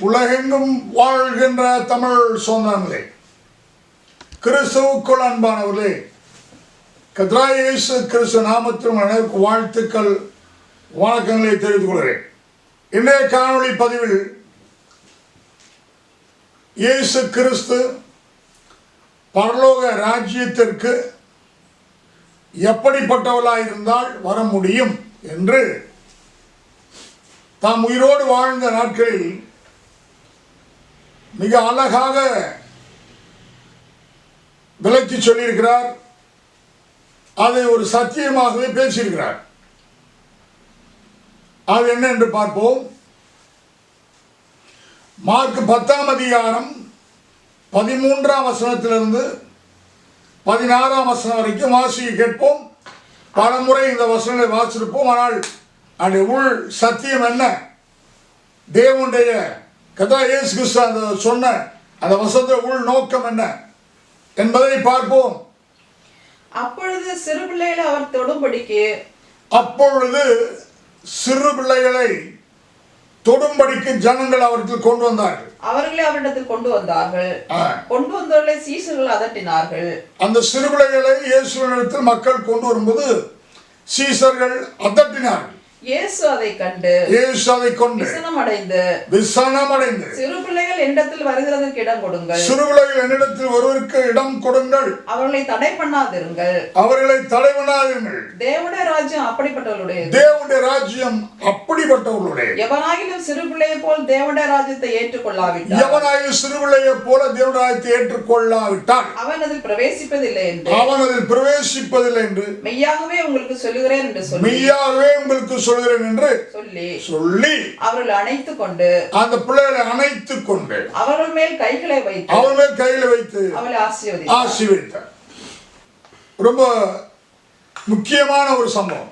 உலகெங்கும் வாழ்கின்ற தமிழ் சொந்தங்களே கிறிஸ்துவுக்குள் அன்பானவர்களே கத்ராயேசு கிறிஸ்து நாமத்திலும் அனைவருக்கு வாழ்த்துக்கள் வணக்கங்களை தெரிவித்துக் கொள்கிறேன். இன்றைய காணொளி பதிவில் இயேசு கிறிஸ்து பரலோக ராஜ்யத்திற்கு எப்படிப்பட்டவளாக இருந்தால் வர முடியும் என்று தாம் உயிரோடு வாழ்ந்த நாட்களில் மிக அழகாக விளக்கி சொல்லியிருக்கிறார். அதை ஒரு சத்தியமாகவே பேசியிருக்கிறார். அது என்ன என்று பார்ப்போம். மார்க் பத்தாம் அதிகாரம் பதிமூன்றாம் வசனத்திலிருந்து பதினாறாம் வசனம் வரைக்கும் வாசியை கேட்போம். பலமுறை இந்த வசனங்களை வாசிருப்போம் ஆனால் அந்த உள் சத்தியம் என்ன? தேவனுடைய கதா இயேசு கிறிஸ்து அந்த சொன்ன அந்த வசனத்தை உள் நோக்கம் என்ன என்பதை பார்ப்போம். அப்பொழுது சிறு பிள்ளைகளை அவர் தொடும்படிக்கு அப்பொழுது சிறு பிள்ளைகளை தொடும்படிக்கு ஜனங்கள் அவர்கள் கொண்டு வந்தார்கள். அவர்களை அவரிடத்தில் கொண்டு வந்தார்கள். கொண்டு வந்தவர்களை சீசர்கள் அதட்டினார்கள். அந்த சிறு பிள்ளைகளை இயேசுவினிடத்தில் மக்கள் கொண்டு வரும்போது சீசர்கள் அதட்டினார்கள். இயேசு அதை கண்டு இயேசு அதை கொண்டு விசனம் அடைந்து விசனம் அடைந்து சிறு பிள்ளைகள் என்னிடத்தில் வருகிறதற்கு இடம் கொடுங்கள். சிறு பிள்ளைகள் என்னிடத்தில் ஒருவருக்கு இடம் கொடுங்கள். அவர்களை தடை பண்ணாதிருங்கள். அவர்களை தேவனுடைய ராஜ்யம் அப்படிப்பட்டவர்களுடையது. தேவனுடைய ராஜ்யம் அப்படிப்பட்டவர்களுடைய எவனாகிலும் சிறு பிள்ளையை போல் தேவனுடைய ராஜ்யத்தை ஏற்றுக்கொள்ளாவிட்டால் எவனாயும் சிறுபிள்ளையை போல தேவனுடைய ராஜ்யத்தை ஏற்றுக்கொள்ளாவிட்டால் அவன் அதில் பிரவேசிப்பதில்லை என்று. அவன் அதில் பிரவேசிப்பதில்லை என்று மெய்யாகவே உங்களுக்கு சொல்லுகிறேன் என்று சொல்லி மெய்யாகவே உங்களுக்கு சொல்கிறேன் என்று சொல்லி சொல்லி அவர்களை அணைத்து கொண்டு அந்த பிள்ளைகளை அணைத்துக் கொண்டு அவர்கள் மேல் கைகளை வைத்து அவன் மேல் கையில் வைத்து அவளை ஆசீர்வதி ஆசி வைத்தார் ரொம்ப முக்கியமான ஒரு சம்பவம்.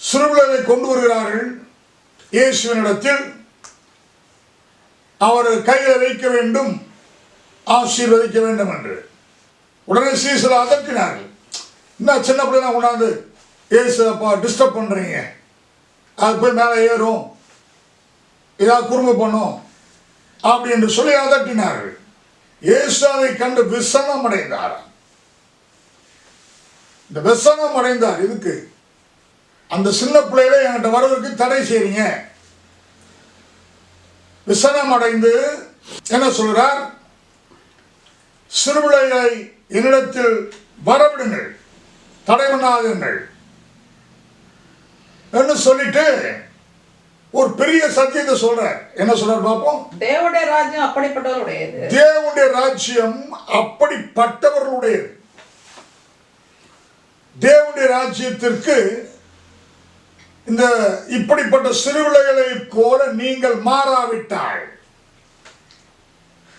சிறுபிள்ளைகளை கொண்டு வருகிறார்கள். இயேசுவினிடத்தில் அவர் கையில் வைக்க வேண்டும் ஆசீர்வதிக்க வேண்டும் என்று. உடனே சீசர் அதட்டினார்கள் என்ன சின்ன பிள்ளைனா கொண்டாந்து ஏசு அப்பா டிஸ்டர்ப் பண்ணுறீங்க அது போய் மேலே ஏறும். ஏதாவது குறும்பு பண்ணும். அப்படி என்று சொல்லி அதட்டினார்கள். இயேசு அதை கண்டு விசனம் அடைந்தார். இந்த விசனம் அடைந்தார் இதுக்கு அந்த சின்ன பிள்ளைகளை என்கிட்ட வரவருக்கு தடை செய்றீங்க. விசனம் அடைந்து என்ன சொல்றார்? சிறுபிள்ளைகளை என்னிடத்தில் வரவிடுங்கள். தடை பண்ணாதுங்கள் சொல்லிட்டு ஒரு பெரிய சத்தியத்தை சொல்றார் என்ன சொல்றார் பார்ப்போம் தேவனுடைய ராஜ்யம் அப்படிப்பட்டவருடையது. தேவனுடைய ராஜ்யம் அப்படிப்பட்டவர்களுடையது. தேவனுடைய ராஜ்யத்திற்கு இந்த இப்படிப்பட்ட சிறுவிளைகளைப் போல நீங்கள் மாறாவிட்டால்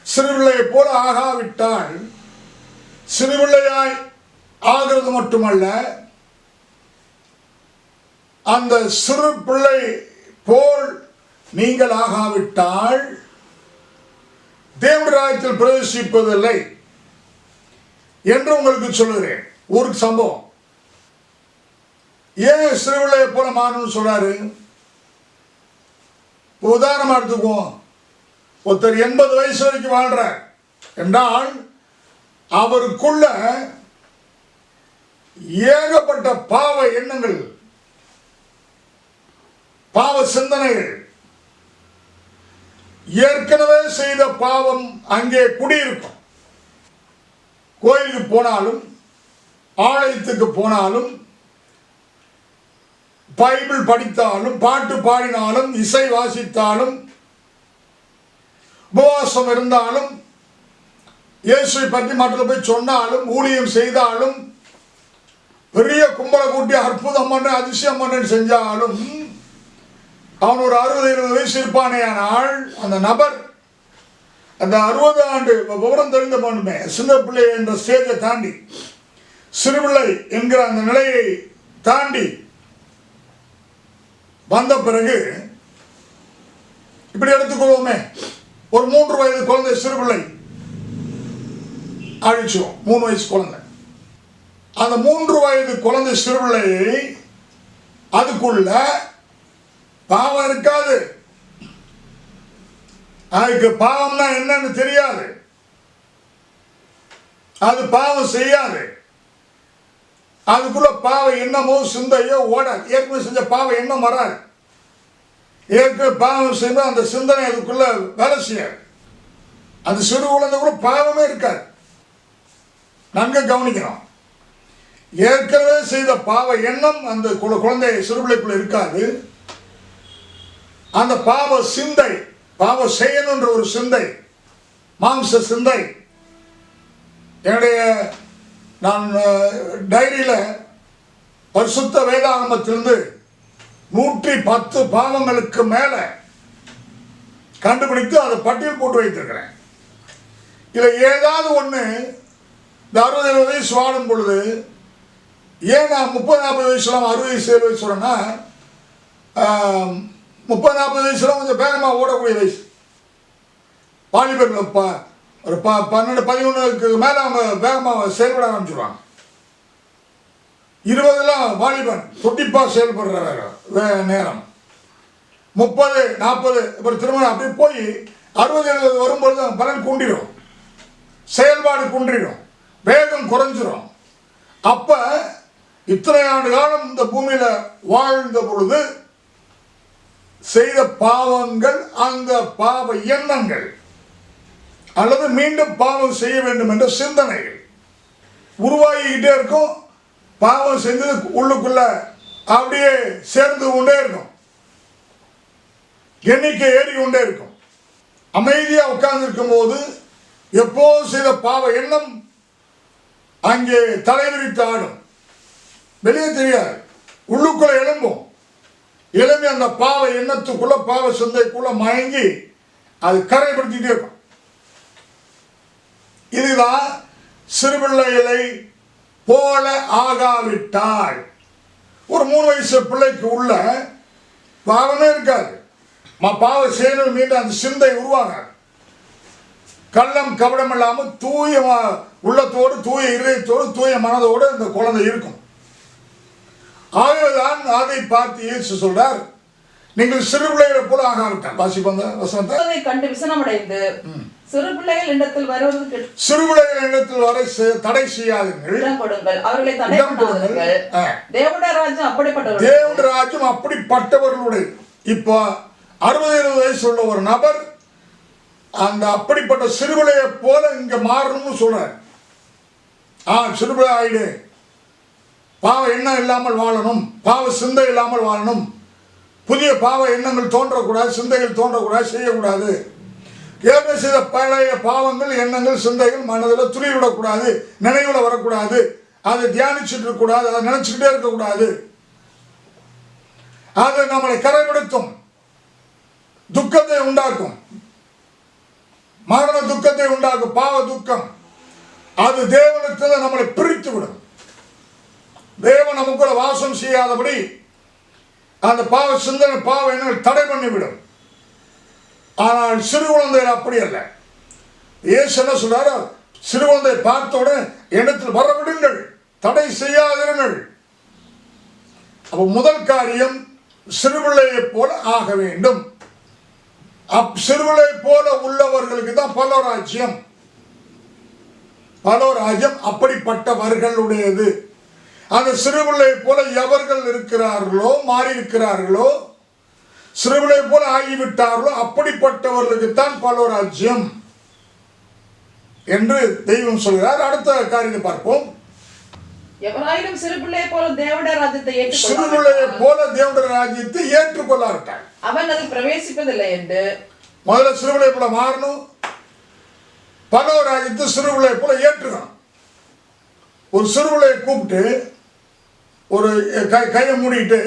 சிறுவிளையைப் போல ஆகாவிட்டால் சிறுவிளையாய் ஆகிறது மட்டுமல்ல அந்த சிறு பிள்ளை போல் நீங்கள் ஆகாவிட்டால் தேவராயத்தில் பிரவேசிப்பதில்லை என்று உங்களுக்கு சொல்லுகிறேன். ஒரு சம்பவம். ஏன் சிறுவிளையை போல மாறணும்னு சொல்றாரு? உதாரணமா எடுத்துக்குவோம். ஒருத்தர் எண்பது வயசு வரைக்கும் வாழ்றார். என்றால் அவருக்குள்ள ஏகப்பட்ட பாவ எண்ணங்கள் பாவ சிந்தனைகள். ஏற்கனவே செய்த பாவம் அங்கே குடியிருக்கும். கோயிலுக்கு போனாலும் ஆலயத்துக்கு போனாலும் பைபிள் படித்தாலும் பாட்டு பாடினாலும் இசை வாசித்தாலும் உபவாசம் இருந்தாலும் இயேசுவை பற்றி மற்ற போய் சொன்னாலும் ஊழியம் செய்தாலும் பெரிய கும்பலை கூட்டி அற்புதம் பண்ண அதிசயம் பண்ண செஞ்சாலும் அவன் ஒரு அறுபது இருபது வயசு இருப்பானே ஆனால் அந்த நபர் அந்த அறுபது ஆண்டு விவரம் தெரிந்த பண்ணுமே சின்ன பிள்ளை என்ற ஸ்டேஜை தாண்டி சிறுபிள்ளை என்கிற அந்த நிலையை தாண்டி வந்த பிறகு இப்படி எடுத்துக்கொள்வோமே ஒரு மூன்று வயது குழந்தை சிறுபிள்ளை அழிச்சோம் மூணு வயசு குழந்தை. அந்த மூன்று வயது குழந்தை சிறுபிள்ளையை அதுக்குள்ள பாவம் இருக்காது. அதுக்கு பாவம்னா என்னன்னு தெரியாது. அது பாவம் செய்யாது. அதுக்குள்ள பாவ எண்ணமோ சிந்தையோ ஓடாது. ஏற்கனவே செஞ்ச பாவம் எண்ணம் வராது ஏற்கனவே பாவம் செய்யணும் அந்த சிந்தனை அதுக்குள்ள வேலை செய்யாது. அந்த சிறு குழந்தை கூட பாவமே இருக்காது. நன்கு கவனிக்கணும் ஏற்கனவே செய்த பாவ எண்ணம் அந்த குழ- குழந்தை சிறுபிள்ளைக்குள்ள இருக்காது. அந்த பாவ சிந்தை பாவ செய்யணுன்ற ஒரு சிந்தை மாம்ச சிந்தை. என்னுடைய நான் டைரியில் பரிசுத்த வேதாகமத்திலிருந்து நூற்றி பத்து பாவங்களுக்கு மேலே கண்டுபிடித்து அதை பட்டியல் போட்டு வைத்திருக்கிறேன். இதில் ஏதாவது ஒன்று இந்த அறுபது எழுபது வயசு வாழும் பொழுது ஏன் நான் முப்பது நாற்பது வயசுலாம் அறுபது வயசு எழுபது வயசு சொல்கிறேன்னா முப்பது நாற்பது வயசுல கொஞ்சம் வேகமாக ஓடக்கூடிய வயசு. வாலிபர்கள் ப ஒரு ப பன்னெண்டு பதிமூணுக்கு மேலே அவங்க வேகமாக செயல்பட ஆரம்பிச்சிடுவாங்க இருபதுலாம் வாலிபன் தொட்டிப்பாக செயல்படுற வே- நேரம். முப்பது நாற்பது அப்புறம் திருமணம் அப்படி போய் அறுபது எழுபது வரும்பொழுது அந்த பலன் குண்டிடும் செயல்பாடு குன்றிடும். வேகம் குறைஞ்சிரும். அப்போ இத்தனை ஆண்டு காலம் இந்த பூமியில் வாழ்ந்த பொழுது செய்த பாவங்கள் அந்த பாவ எண்ணங்கள். அல்லது மீண்டும் பாவம் செய்ய வேண்டும் என்ற சிந்தனைகள். உருவாகிக்கிட்டே இருக்கும். பாவம் செஞ்சது உள்ளுக்குள்ள அப்படியே சேர்ந்து கொண்டே இருக்கும். எண்ணிக்கை ஏறி கொண்டே இருக்கும். அமைதியா உட்கார்ந்துருக்கும் போது எப்போது செய்த பாவ எண்ணம் அங்கே தலைவிரித்து ஆடும். வெளியே தெரியாது. உள்ளுக்குள்ள எழும்பும். எளிமை அந்த பாவ எண்ணத்துக்குள்ள பாவ சிந்தைக்குள்ள மயங்கி அது கரைப்படுத்திட்டே இருக்கும். இதுதான் சிறுபிள்ளைகளை போல ஆகாவிட்டால் ஒரு மூணு வயசு பிள்ளைக்கு உள்ள பாவமே இருக்காது. பாவ செயல்கள் மீண்டும் அந்த சிந்தை உருவாகாது. கள்ளம் கபடம் இல்லாமல் தூய உள்ளத்தோடு தூய இதயத்தோடு தூய மனதோடு இந்த குழந்தை இருக்கும். ஆகவேதான் அதை பார்த்து இயேசு சொல்றார். நீங்கள் சிறு பிள்ளைகளை போல ஆகாவிட்டால். வாசிப்பந்த வசனத்தை. கண்டு விசனமடைந்து சிறு பிள்ளைகள் இடத்தில் வருவதற்கு சிறு பிள்ளைகள் இடத்தில் வரை செ- தடை செய்யாதீர்கள். இடம் கொடுங்கள். அவர்களை தடை. பண்ணாதீர்கள். தேவனுடைய ராஜ்யம் அப்படிப்பட்டவர்கள். தேவனுடைய ராஜ்யம் அப்படிப்பட்டவர்களுடைய. இப்போ அறுபது எழுபது வயசு உள்ள ஒரு நபர் அந்த அப்படிப்பட்ட சிறுபிள்ளையை போல இங்க மாறணும்னு சொல்றார். ஆ சிறுபிள்ளை ஆயிடு. பாவ எண்ணம் இல்லாமல் வாழணும் பாவ சிந்தை இல்லாமல் வாழணும். புதிய பாவ எண்ணங்கள் தோன்றக்கூடாது சிந்தைகள் தோன்றக்கூடாது செய்யக்கூடாது. ஏற்கனவே செய்த பழைய பாவங்கள் எண்ணங்கள் சிந்தைகள் மனதில் துளிவிடக்கூடாது நினைவில் வரக்கூடாது. அதை தியானிச்சுட்டு இருக்கக்கூடாது அதை நினைச்சுக்கிட்டே இருக்கக்கூடாது. அது நம்மளை கரைப்படுத்தும். துக்கத்தை உண்டாக்கும். மரண துக்கத்தை உண்டாக்கும் பாவ துக்கம். அது தேவனத்தில் நம்மளை நமக்குள்ள வாசம் செய்யாதபடி அந்த பாவ சிந்தனை பாவ எண்ணங்கள் தடை பண்ணிவிடும். ஆனால் சிறு குழந்தைகள் அப்படி அல்ல. ஏசு என்ன சொல்றாரோ? சிறு குழந்தை பார்த்தோட உடனே இடத்தில் வர தடை செய்யாதிருங்கள். அப்போ முதல் காரியம் சிறுபிள்ளையை போல ஆக வேண்டும். அப் சிறுபிள்ளை போல உள்ளவர்களுக்கு தான் பலோராஜ்யம். பலோராஜ்யம் அப்படிப்பட்டவர்களுடையது. அந்த சிறுபிள்ளை போல எவர்கள் இருக்கிறார்களோ மாறி இருக்கிறார்களோ சிறுபிள்ளை போல ஆகிவிட்டார்களோ அப்படிப்பட்டவர்களுக்கு தான் பலராஜ்யம் என்று தெய்வம் சொல்கிறார். அடுத்த காரியத்தை பார்ப்போம். எவராயிலும் சிறு பிள்ளையை போல தேவனுடைய ராஜ்யத்தை சிறுபிள்ளையை போல தேவனுடைய ராஜ்யத்தை ஏற்றுக்கொள்ளாவிட்டார் அவன் அதில் பிரவேசிப்பதில்லை என்று. முதல்ல சிறுபிள்ளை போல மாறணும். பலவ ராஜ்யத்தை சிறுபிள்ளை போல ஏற்றுக்கணும். ஒரு சிறுபிள்ளையை கூப்பிட்டு ஒரு கை கையை மூடிட்டு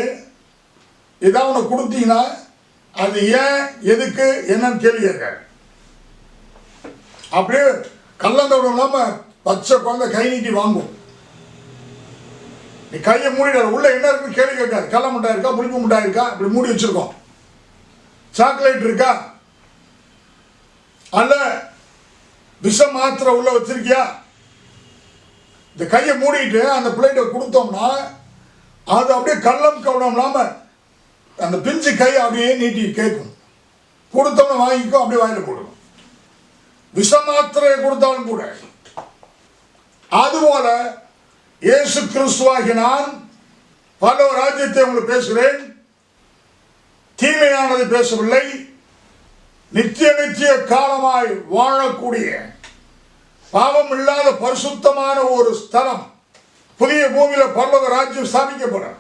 இதான் உனக்கு கொடுத்தீங்கன்னா அது ஏன் எதுக்கு என்னன்னு கேள்வி கேட்க அப்படியே கள்ளந்தோடம் இல்லாமல் பச்சை குழந்தை கை நீட்டி வாங்கும். நீ கையை மூடிடாரு உள்ள என்ன இருக்குன்னு கேள்வி கேட்காது. கள்ள மிட்டாய் இருக்கா புளிப்பு மிட்டாய் இருக்கா இப்படி மூடி வச்சிருக்கோம். சாக்லேட் இருக்கா? அல்ல விஷம் மாத்திரை உள்ள வச்சிருக்கியா? இந்த கையை மூடிட்டு அந்த பிளேட்டை கொடுத்தோம்னா அது அப்படியே கள்ளம் கவனம் இல்லாமல் அந்த பிஞ்சு கை அப்படியே நீட்டி கேட்கும். கொடுத்தவன வாங்கிக்கோ அப்படியே வாயில் போடும் விஷ மாத்திரையை கொடுத்தாலும் கூட. அதுபோல இயேசு கிறிஸ்துவாகி நான் பல ராஜ்யத்தை உங்களுக்கு பேசுகிறேன். தீமையானது பேசவில்லை. நித்திய நித்திய காலமாய் வாழக்கூடிய பாவம் இல்லாத பரிசுத்தமான ஒரு ஸ்தலம். புதிய பூமியில பரலோக ராஜ்யம் ஸ்தாபிக்கப்படும்.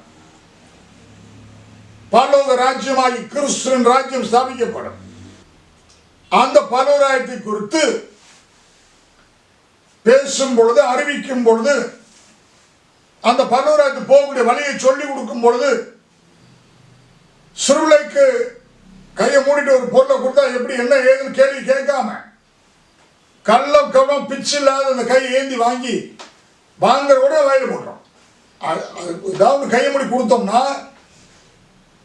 பரலோக ராஜ்யமாகி கிறிஸ்துவின் ராஜ்யம் ஸ்தாபிக்கப்படும். அந்த பரலோராயத்தை குறித்து பேசும் பொழுது அறிவிக்கும் பொழுது அந்த பரலோராயத்துக்கு போகக்கூடிய வழியை சொல்லி கொடுக்கும் பொழுது சிறுவிலைக்கு கையை மூடிட்டு ஒரு பொருளை கொடுத்தா எப்படி என்ன ஏதுன்னு கேள்வி கேட்காம கள்ளம் கவனம் பிச்சு இல்லாத அந்த கையை ஏந்தி வாங்கி வாங்குற கூட வயல் போடுறோம் அது- ஏதாவது கையை கொடுத்தோம்னா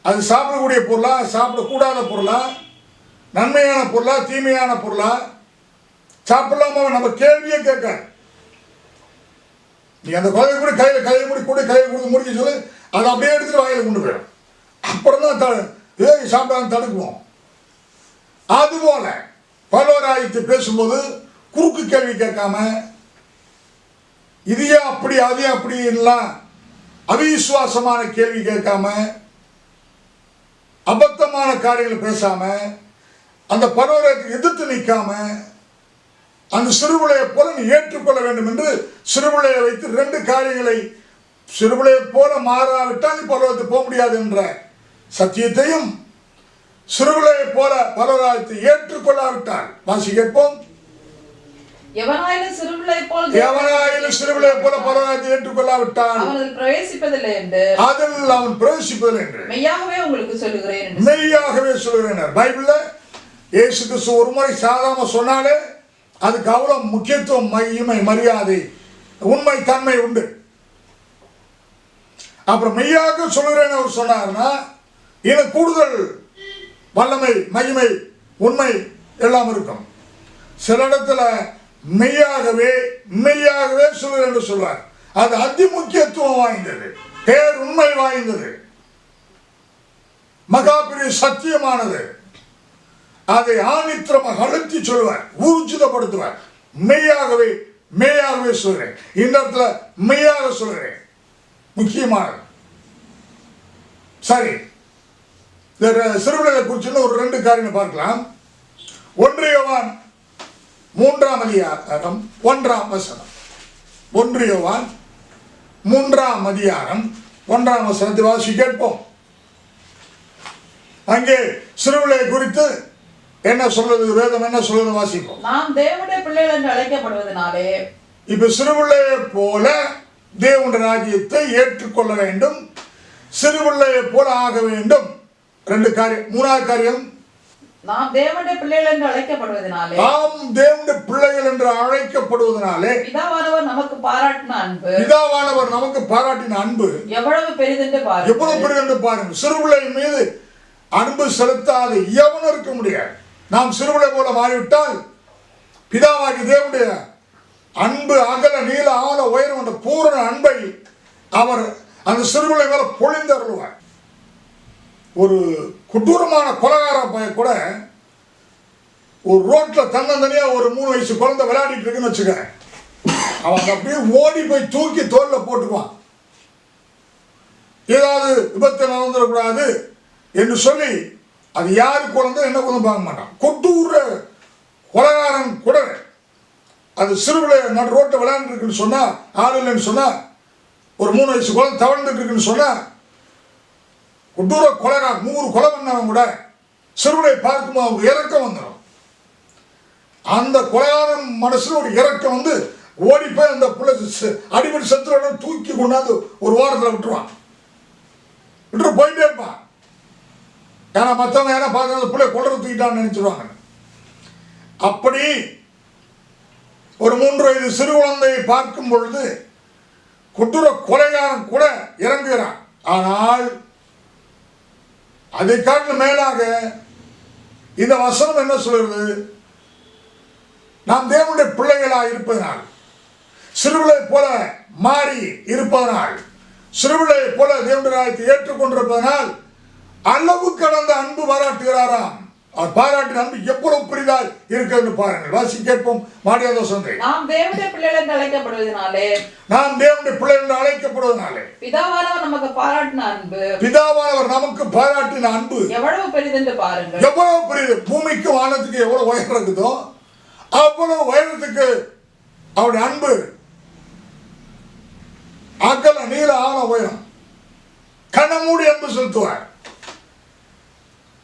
அது சாப்பிடக்கூடிய பொருளா சாப்பிடக்கூடாத பொருளா நன்மையான பொருளா தீமையான பொருளா சாப்பிடலாமா? நம்ம கேள்வியே கேட்க நீ அந்த குழந்தை கூட கையில் கையை மூடி கூட கையை கொடுத்து முடிக்க சொல்லி அதை அப்படியே எடுத்துட்டு வாயில் கொண்டு போயிடும். அப்புறம் தான் த ஏய் சாப்பிடாம தடுக்குவோம். அதுபோல பலவராயத்தை பேசும்போது குறுக்கு கேள்வி கேட்காம இது ஏன் அப்படி அது அவிசுவாசமான கேள்வி கேட்காம அபத்தமான காரியங்களை பேசாம அந்த பருவத்தை எதிர்த்து நிற்காம அந்த சிறுபிள்ளையை போல நீ ஏற்றுக்கொள்ள வேண்டும் என்று சிறுபிள்ளையை வைத்து ரெண்டு காரியங்களை சிறுபிள்ளையை போல மாறாவிட்டால் நீ பருவத்துக்கு போக முடியாது என்ற சத்தியத்தையும் சிறுபிள்ளையை போல பலராயத்தை ஏற்றுக்கொள்ளாவிட்டால். வாசி கேட்போம். எவனாயிலும் சிறுபிள்ளை போல் சிறுபிள்ளையை போல பலராயத்தை ஏற்றுக்கொள்ளாவிட்டால் அவன் பிரவேசிப்பதில்லை என்று அதில் அவன் பிரவேசிப்பதில்லை என்று. மெய்யாகவே உங்களுக்கு சொல்லுகிறேன் மெய்யாகவே சொல்கிறேன் பைபிள்ல இயேசு கிறிஸ்து ஒரு முறை சாதாரண சொன்னாலே அதுக்கு அவ்வளவு முக்கியத்துவம் மகிமை மரியாதை உண்மை தன்மை உண்டு. அப்புறம் மெய்யாக சொல்கிறேன்னு அவர் சொன்னார்னா இன்னும் கூடுதல் வல்லமை மகிமை உண்மை எல்லாம் இருக்கும். சில இடத்துல மெய்யாகவே மெய்யாகவே சொல்கிறேன் என்று சொல்வார். அது அதி முக்கியத்துவம் வாய்ந்தது. பேர் உண்மை வாய்ந்தது. மகாபிரி சத்தியமானது. அதை ஆணித்திரமாக அழுத்தி சொல்லுவார் ஊர்ஜிதப்படுத்துவார். மெய்யாகவே மெய்யாகவே சொல்கிறேன் இந்த இடத்துல மெய்யாக சொல்கிறேன் முக்கியமானது சரி. இந்த சிறுவிளையை குறிச்சுன்னு ஒரு ரெண்டு காரியம் பார்க்கலாம். ஒன்றியவான் மூன்றாம் அதிகாரம் ஒன்றாம் வசனம். ஒன்றியவான் மூன்றாம் அதிகாரம் ஒன்றாம் வசனத்தை வாசி கேட்போம். அங்கே சிறுவிலை குறித்து என்ன சொல்றது வேதம் என்ன சொல்றது வாசிப்போம். நாம் தேவனுடைய பிள்ளைகள் என்று அழைக்கப்படுவதனாலே இப்ப சிறுவிள்ளையை போல தேவனுடைய ராஜ்யத்தை ஏற்றுக்கொள்ள வேண்டும். சிறுவிள்ளையை போல ஆக வேண்டும். ரெண்டு காரியம் மூணாவது காரியம் நாம் தேவனுடைய பிள்ளைகள் என்று அழைக்கப்படுவதனாலே நாம் தேவனுடைய பிள்ளைகள் என்று அழைக்கப்படுவதனாலே பிதாவானவர் நமக்கு பாராட்டின அன்பு பிதாவானவர் நமக்கு பாராட்டின அன்பு எவ்வளவு பெரிதென்று எவ்வளவு பாருங்கள். பெரிய என்று பாருங்க சிறுவிளை மீது அன்பு செலுத்தாத எவனும் இருக்க முடியாது. நாம் சிறுவிளை போல மாறிவிட்டால் பிதாவாகி தேவனுடைய அன்பு அகல நீல ஆழ உயரம் என்ற பூரண அன்பை அவர் அந்த சிறுவிளை மேல பொழிந்தருள்வார் ஒரு கொடூரமான கொலகாரம் பையன் கூட ஒரு ரோட்டில் தன்னந்தனியாக ஒரு மூணு வயசு குழந்தை விளையாடிட்டு இருக்குன்னு வச்சுக்க அவன் அப்படியே ஓடி போய் தூக்கி தோல்ல போட்டுக்குவான். ஏதாவது விபத்து நடந்துடக்கூடாது என்று சொல்லி அது யாரு குழந்தை என்ன குழந்தை பார்க்க மாட்டான். கொட்டூர கொலகாரன் கூட அது சிறுவில் நடு ரோட்டில் விளையாண்டுருக்குன்னு சொன்னால் ஆள் இல்லைன்னு சொன்னால் ஒரு மூணு வயசு குழந்தை தவழ்ந்துட்டு இருக்குன்னு சொன்னால் கொடூர கொலைகாரன் நூறு கொலை பண்ணவன் கூட சிறுவனை பார்க்கும்போது அவங்க இறக்கம் வந்துடும். அந்த கொலையான மனசுல ஒரு இறக்கம் வந்து ஓடி போய் அந்த பிள்ளை செ- அடிபட்டு செத்துறோட தூக்கி கொண்டாந்து ஒரு வாரத்தில் விட்டுருவான். விட்டு போயிட்டே இருப்பான். ஏன்னா மற்றவங்க ஏன்னா பார்த்து அந்த பிள்ளை கொள்ற தூக்கிட்டான்னு நினைச்சிருவாங்க. அப்படி ஒரு மூன்று வயது சிறு குழந்தையை பார்க்கும் பொழுது கொடூர கொலைகாரன் கூட இறங்குகிறான். ஆனால் அதை காட்டிலும் மேலாக இந்த வசனம் என்ன சொல்கிறது நாம் தேவனுடைய பிள்ளைகளாக இருப்பதனால் சிறுவிலை போல மாறி இருப்பதனால் சிறுவிலை போல தேவனுடைய ராஜ்யத்தை ஏற்றுக்கொண்டிருப்பதனால் அளவு கடந்த அன்பு பாராட்டுகிறாராம். அவர் பாராட்டின அன்பு எவ்வளவு பெரிதாய் இருக்கிறது பாருங்கள். வாசி கேட்போம். மாடியாத சந்தை நாம் தேவனுடைய பிள்ளைகள் என்று அழைக்கப்படுவதனாலே நாம் தேவனுடைய பிள்ளைகள் என்று அழைக்கப்படுவதனாலே. பிதாவானவர் நமக்கு பாராட்டின அன்பு பிதாவானவர் நமக்கு பாராட்டின அன்பு. எவ்வளவு பெரிதென்று பாருங்கள். எவ்வளவு பெரியது? பூமிக்கு வானத்துக்கு எவ்வளவு உயரம் இருக்குதோ அவ்வளவு உயரத்துக்கு அவருடைய அன்பு. அகல நீள ஆழ உயரம். கண்ணமூடி அன்பு செலுத்துவார்.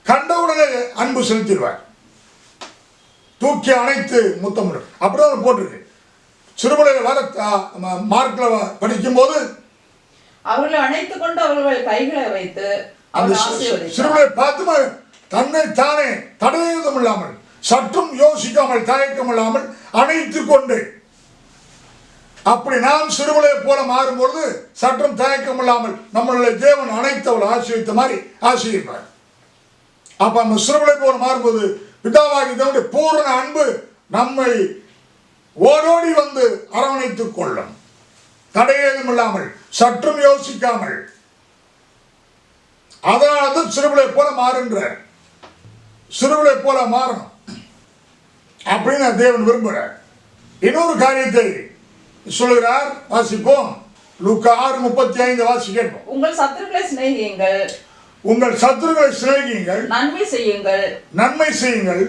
கண்டவுடனே அன்பு செலுத்திடுவார். தூக்கி அணைத்து முத்தமிடும். அப்படிதான் போட்டிருக்கு. சிறுமலையில் வர மார்க்கில் படிக்கும்போது அவர்களை அணைத்துக் கொண்டு அவர்கள் கைகளை வைத்து சிறுவனை பார்த்து தன்னை தானே தடையுதம் இல்லாமல் சற்றும் யோசிக்காமல் தயக்கம் இல்லாமல் அணைத்துக் கொண்டு. அப்படி நாம் சிறுவலை போல மாறும்பொழுது சற்றும் தயக்கம் இல்லாமல் நம்மளுடைய தேவன் அனைத்தவள் ஆசீர்வித்த மாதிரி ஆசீர்வார். அப்ப நம்ம சிறுவலை போல மாறும்போது பிதாவாகி தேவனுடைய பூர்ண அன்பு நம்மை ஓடோடி வந்து அரவணைத்துக் கொள்ளும். தடையேதும் இல்லாமல் சற்றும் யோசிக்காமல். அதனால தான் சிறுவிலை போல மாறுன்ற. சிறுவிலை போல மாறணும். அப்படின்னு தேவன் விரும்புகிறார் இன்னொரு காரியத்தை சொல்லுகிறார் வாசிப்போம். லுக்கா ஆறு முப்பத்தி ஐந்து வாசி கேட்போம் உங்கள் சத்துருக்களை சிநேகியுங்கள். உங்கள் சத்துருக்களை சிநேகியுங்கள். நன்மை செய்யுங்கள். நன்மை செய்யுங்கள்.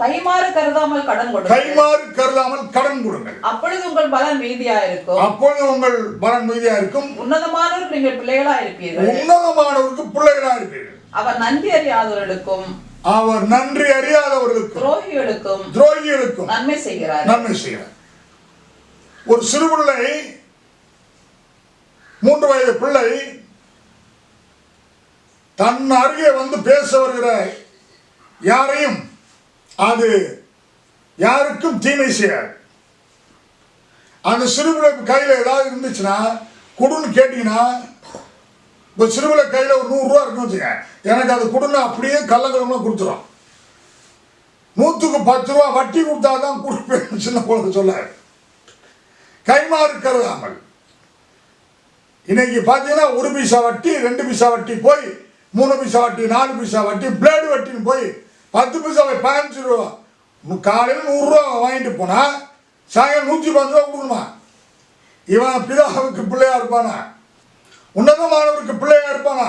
கைமாறு கருதாமல் கடன் கொடுங்கள். கைமாறு கருதாமல் கடன் கொடுங்கள். அப்பொழுது உங்கள் பலன் மீதியா இருக்கும். அப்பொழுது உங்கள் பலன் மீதியா இருக்கும். உன்னதமானவருக்கு நீங்கள் பிள்ளைகளா இருப்பீர்கள். உன்னதமானவருக்கு பிள்ளைகளா இருப்பீர்கள். அவர் நன்றி அறியாதவர்களுக்கும் அவர் நன்றி அறியாதவர்களுக்கும் துரோகிகளுக்கும் துரோகிகளுக்கும் நன்மை செய்கிறார். நன்மை செய்கிறார். ஒரு சிறு பிள்ளை மூன்று வயது பிள்ளை தன் அருகே வந்து பேச வருகிற யாரையும் அது யாருக்கும் தீமை செய்யாது. அந்த சிறுபிள்ளை கையில் ஏதாவது இருந்துச்சுன்னா கொடுன்னு கேட்டீங்கன்னா இப்போ சிறுபிள்ளை கையில் ஒரு நூறுரூவா இருக்குன்னு வச்சுங்க எனக்கு அது கொடுன்னு அப்படியே கள்ளக்கிழமை கொடுத்துரும். நூற்றுக்கு பத்து ரூபா வட்டி கொடுத்தா தான் கொடுப்பேன் சின்ன குழந்தை சொல்ல கைமாறு கருதாமல். இன்னைக்கு பார்த்தீங்கன்னா ஒரு பைசா வட்டி ரெண்டு பைசா வட்டி போய் மூணு பைசா வட்டி நாலு பைசா வட்டி பிளேடு வட்டின்னு போய் பத்து பைசா போய் பதினஞ்சு ரூபா. காலையில் நூறுரூவா வாங்கிட்டு போனால் சாயங்காலம் நூற்றி பத்து ரூபா கொடுக்கணுமா? இவன் பிதாவுக்கு பிள்ளையாக இருப்பானா? உன்னதமானவருக்கு பிள்ளையாக இருப்பானா?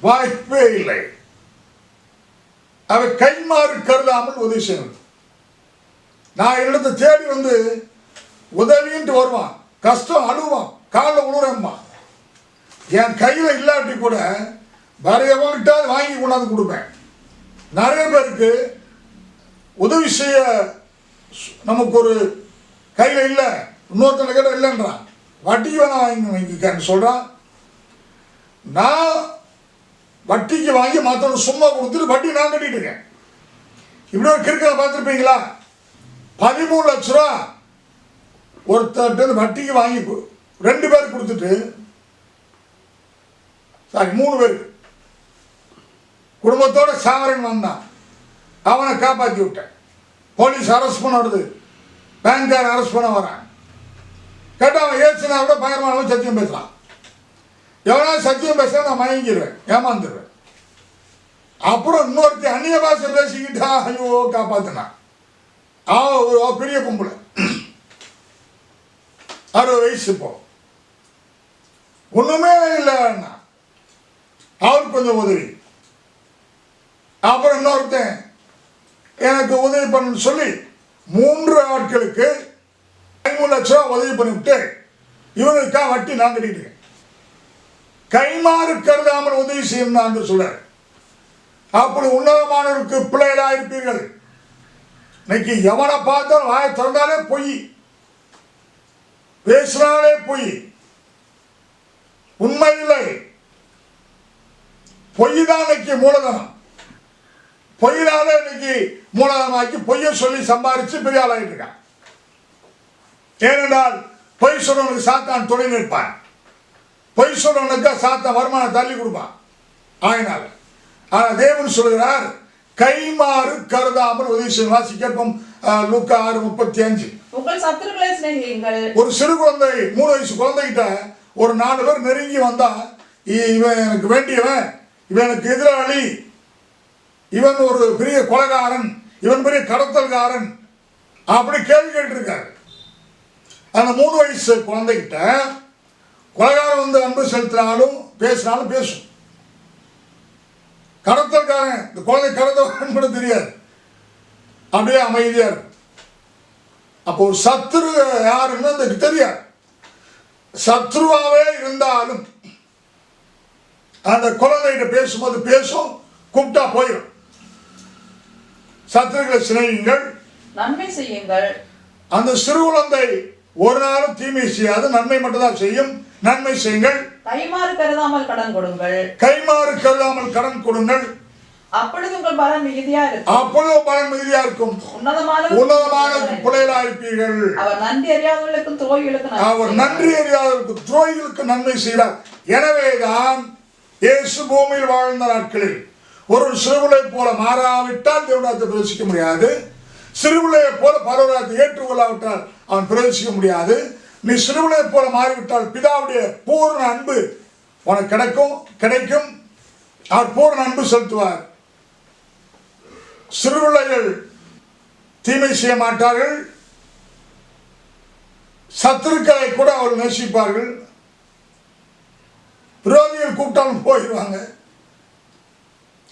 வாய்ப்பே இல்லை. அவன் கைமாறு கருதாமல் உதவி செய்யணும். நான் என்னிடத்தை தேடி வந்து உதவின்ட்டு வருவான். கஷ்டம் அழுவான். காலில் உழுறம்மா. என் கையில் இல்லாட்டி கூட வேற எவங்கிட்ட வாங்கி கொண்டாந்து கொடுப்பேன். நிறைய பேருக்கு உதவி செய்ய நமக்கு ஒரு கையில் இல்லை இன்னொருத்தனை கிட்ட இல்லைன்றான் வட்டிக்கு வேணால் வாங்கி வாங்கிக்கன்னு சொல்கிறான் நான் வட்டிக்கு வாங்கி மற்றவங்க சும்மா கொடுத்துட்டு வட்டி நான் கட்டிட்டு இருக்கேன். இப்படி ஒரு கிறுக்கனை பார்த்துருப்பீங்களா? பதிமூணு லட்ச ரூபா ஒருத்தர்கிட்ட வட்டிக்கு வாங்கி ரெண்டு பேர் கொடுத்துட்டு சாரி மூணு பேர். குடும்பத்தோட சாவரன் வந்தான். அவனை காப்பாற்றி விட்டேன். போலீஸ் அரெஸ்ட் பண்ண வருது. பேங்கார் அரெஸ்ட் பண்ண வரான். கேட்டால் அவன் ஏசுனா கூட பயங்கரமான சத்தியம் பேசலாம். எவனா சத்தியம் பேச நான் மயங்கிடுவேன் ஏமாந்துடுவேன் அப்புறம் இன்னொருத்தி அந்நிய பாஷை பேசிக்கிட்டா ஐயோ காப்பாற்றினான் அவன் ஒரு பெரிய கும்பலை. அறுபது வயசு இப்போ. ஒன்றுமே இல்லைன்னா அவருக்கு கொஞ்சம் உதவி. அப்புறம் இன்னொருத்தன் எனக்கு உதவி பண்ணு சொல்லி மூன்று ஆட்களுக்கு ஐநூறு லட்ச ரூபா உதவி பண்ணிவிட்டு இவனுக்கா வட்டி நான் கட்டிட்டேன் கைமாறு கருதாமல் உதவி செய்யணும் என்று சொல்றாரு. அப்படி உன்னதமானவருக்கு பிள்ளைகளாக இருப்பீர்கள். இன்னைக்கு எவனை பார்த்தாலும் வாய திறந்தாலே பொய். பேசினாலே பொய். உண்மை இல்லை. பொய் தான் இன்னைக்கு மூலதனம். பொய்னால இன்னைக்கு மூலதனமாக்கி பொய்யை சொல்லி சம்பாரிச்சு பெரிய ஆளாகிட்டு இருக்கான். ஏனென்றால் பொய் சொல்றவனுக்கு சாத்தான் துணை நிற்பான். பொய் சொல்றவனுக்கு சாத்தான் வருமானம் தள்ளி கொடுப்பான். ஆயினால ஆனா தேவன் சொல்கிறார் கைமாறு கருதாமல் உதவி செய்யும் கேட்போம் லூக்கா ஆறு முப்பத்தி அஞ்சு ஒரு சிறு குழந்தை மூணு வயசு குழந்தைகிட்ட ஒரு நாலு பேர் நெருங்கி வந்தா இவன் எனக்கு வேண்டியவன். இவன் எனக்கு எதிராளி. இவன் ஒரு பெரிய கொலகாரன் இவன் பெரிய கடத்தல்காரன். அப்படி கேள்வி கேட்டிருக்காரு. அந்த மூணு வயசு குழந்தைகிட்ட கொலைகாரன் வந்து அன்பு செலுத்தினாலும் பேசினாலும் பேசும். கடத்தல்காரன் இந்த குழந்தை கடத்தவன் கூட தெரியாது. அப்படியே அமைதியா இருக்கும். அப்போ ஒரு சத்துரு யாருன்னு அந்த தெரியாது. சத்ருவாவே இருந்தாலும் அந்த குழந்தைகிட்ட பேசும்போது பேசும் கூப்பிட்டா போயிடும் சத்துருக்களை சிநேகிங்கள் நன்மை செய்யுங்கள். அந்த சிறு குழந்தை ஒரு நாளும் தீமை செய்யாது நன்மை மட்டும்தான் செய்யும். நன்மை செய்யுங்கள். கைமாறு கருதாமல் கடன் கொடுங்கள். கைமாறு கருதாமல் கடன் கொடுங்கள். அப்பொழுது உங்கள் பலன் மிகுதியா இருக்கும். அப்பொழுது பலன் மிகுதியா இருக்கும். உன்னதமான உன்னதமான பிள்ளைகளா இருப்பீர்கள். அவர் நன்றி அறியாதவர்களுக்கும் துரோகிகளுக்கும் அவர் நன்றி அறியாதவருக்கு துரோகிகளுக்கு நன்மை செய்கிறார் எனவேதான் இயேசு பூமியில் வாழ்ந்த நாட்களில் ஒரு சிறுவிலை போல மாறாவிட்டால் தேவனாத்தை பிரவேசிக்க முடியாது. சிறுவிலையை போல பரவராத்தை ஏற்றுக்கொள்ளாவிட்டால் அவன் பிரவேசிக்க முடியாது. நீ சிறுவிலையை போல மாறிவிட்டால் பிதாவுடைய பூர்ண அன்பு உனக்கு கிடைக்கும் கிடைக்கும். அவர் பூர்ண அன்பு செலுத்துவார். சிறுவிளைகள் தீமை செய்ய மாட்டார்கள். சத்துருக்களை கூட அவர் நேசிப்பார்கள். விரோதிகள் கூப்பிட்டாலும் போயிடுவாங்க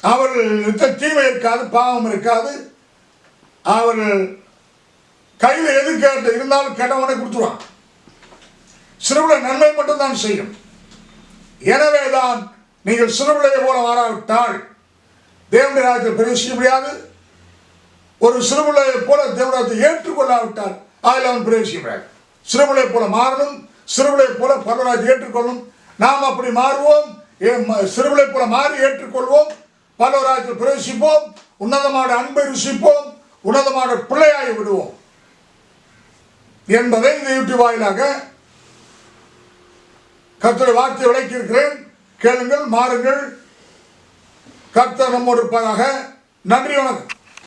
அவர்கள் தீமை இருக்காது பாவம் இருக்காது. அவர்கள் கையில் எது கேட்டு இருந்தாலும் கேட்டவனை கொடுத்துருவான். சிறுவில நன்மை மட்டும்தான் செய்யும். எனவேதான் நீங்கள் சிறுவிலையை போல மாறாவிட்டால் தேவனுடைய ராஜ்யத்தில் பிரவேசிக்க முடியாது. ஒரு சிறுபிள்ளையை போல தேவராஜத்தை ஏற்றுக்கொள்ளாவிட்டால் அதில் அவன் பிரவேசிக்க முடியாது. சிறுபிள்ளையை போல மாறணும் சிறுபிள்ளையை போல பரவராஜ் ஏற்றுக்கொள்ளும் நாம் அப்படி மாறுவோம். சிறுவிலை போல மாறி ஏற்றுக்கொள்வோம். பரவராஜத்தில் பிரவேசிப்போம். உன்னதமான அன்பை ருசிப்போம். உன்னதமான பிள்ளையாகி விடுவோம். என்பதை இந்த யூடியூப் வாயிலாக கர்த்தரை வார்த்தை விளக்கி இருக்கிறேன் கேளுங்கள் மாறுங்கள். கர்த்தர் நம்மோடு இருப்பதாக நன்றி வணக்கம்.